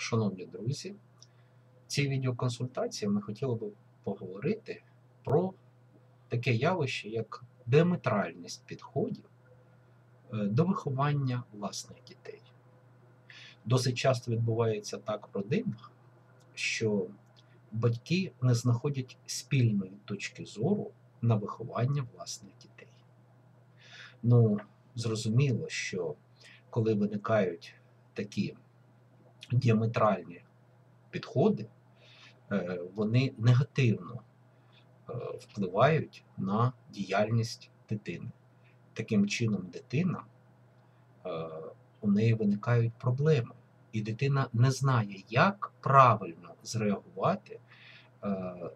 Шановні друзі, в цій відеоконсультації ми хотіли би поговорити про таке явище, як диаметральність підходів е, до виховання власних дітей. Досить часто відбувається так в родинах, що батьки не знаходять спільної точки зору на виховання власних дітей. Ну, зрозуміло, що коли виникають такі діаметральні підходи, е, вони негативно е, впливають на діяльність дитини. Таким чином, дитина е, у неї виникають проблеми, і дитина не знає, як правильно зреагувати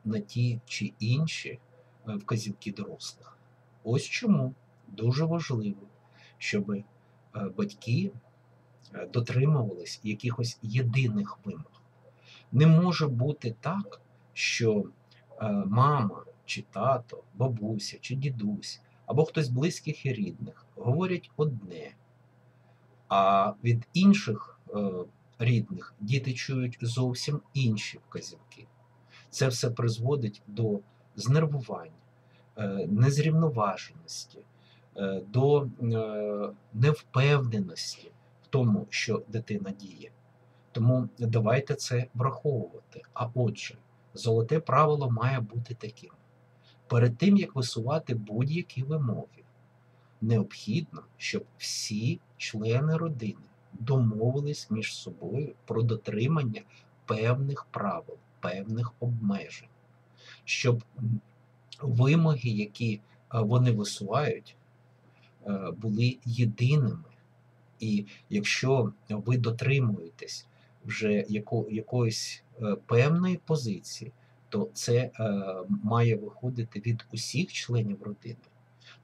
на ті чи інші вказівки дорослих. Ось чому дуже важливо, щоб батьки дотримувались якихось єдиних вимог. Не може бути так, що мама чи тато, бабуся чи дідусь, або хтось близьких і рідних говорять одне, а від інших рідних діти чують зовсім інші вказівки. Це все призводить до знервування, незрівноваженості, до невпевненості тому, що дитина діє. Тому давайте це враховувати. А отже, золоте правило має бути таким: перед тим, як висувати будь-які вимоги, необхідно, щоб всі члени родини домовились між собою про дотримання певних правил, певних обмежень, щоб вимоги, які вони висувають, були єдиними. І якщо ви дотримуєтесь вже яко, якоїсь е, певної позиції, то це е, має виходити від усіх членів родини.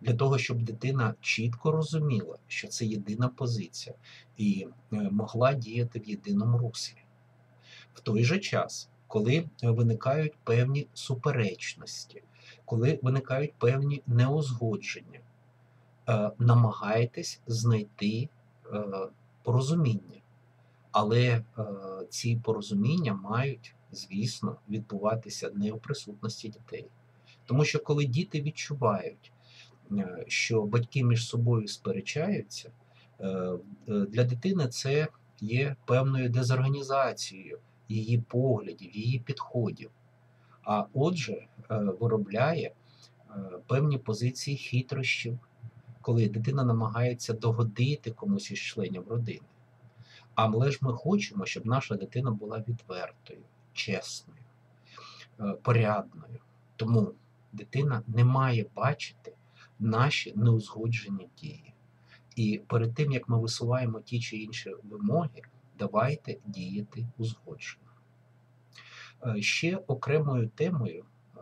Для того, щоб дитина чітко розуміла, що це єдина позиція, і е, могла діяти в єдиному руслі. В той же час, коли виникають певні суперечності, коли виникають певні неузгодження, е, намагайтесь знайти Е, порозуміння. Але е, ці порозуміння мають, звісно, відбуватися не у присутності дітей. Тому що коли діти відчувають, е, що батьки між собою сперечаються, для дитини це є певною дезорганізацією її поглядів, її підходів. А отже, виробляє певні позиції хитрощів, коли дитина намагається догодити комусь із членів родини. Але ж ми хочемо, щоб наша дитина була відвертою, чесною, е, порядною. Тому дитина не має бачити наші неузгоджені дії. І перед тим, як ми висуваємо ті чи інші вимоги, давайте діяти узгоджено. Е, ще окремою темою е,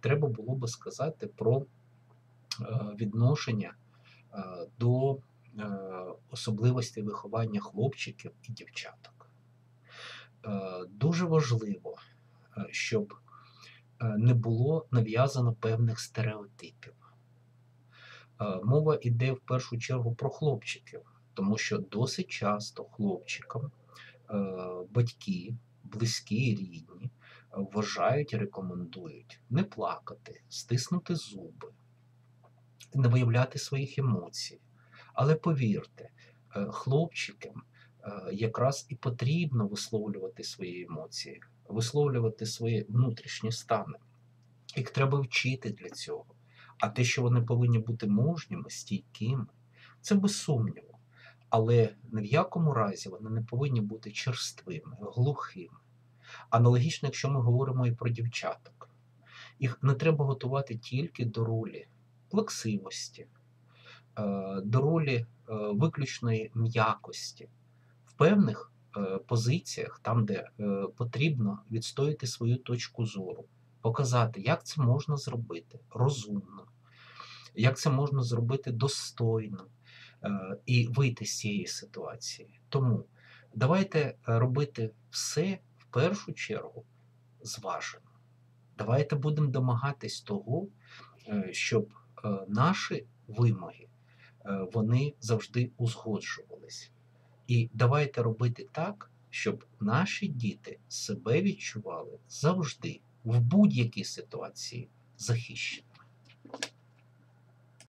треба було би сказати про відношення до е, особливостей виховання хлопчиків і дівчаток. Е, дуже важливо, щоб не було нав'язано певних стереотипів. Мова йде в першу чергу про хлопчиків, тому що досить часто хлопчикам батьки, близькі і рідні вважають і рекомендують не плакати, стиснути зуби, не виявляти своїх емоцій. Але повірте, е, хлопчикам е, якраз і потрібно висловлювати свої емоції, висловлювати свої внутрішні стани. Їх треба вчити для цього. А те, що вони повинні бути мужніми, стійкими, це без сумніву. Але ні в якому разі вони не повинні бути черствими, глухими. Аналогічно, якщо ми говоримо і про дівчаток, їх не треба готувати тільки до ролі плаксивості, е, до ролі е, виключної м'якості в певних е, позиціях, там, де потрібно відстояти свою точку зору, показати, як це можна зробити розумно, як це можна зробити достойно і вийти з цієї ситуації. Тому давайте робити все в першу чергу зважено. Давайте будемо домагатись того, щоб наші вимоги е, вони завжди узгоджувались. І давайте робити так, щоб наші діти себе відчували завжди в будь-якій ситуації захищені.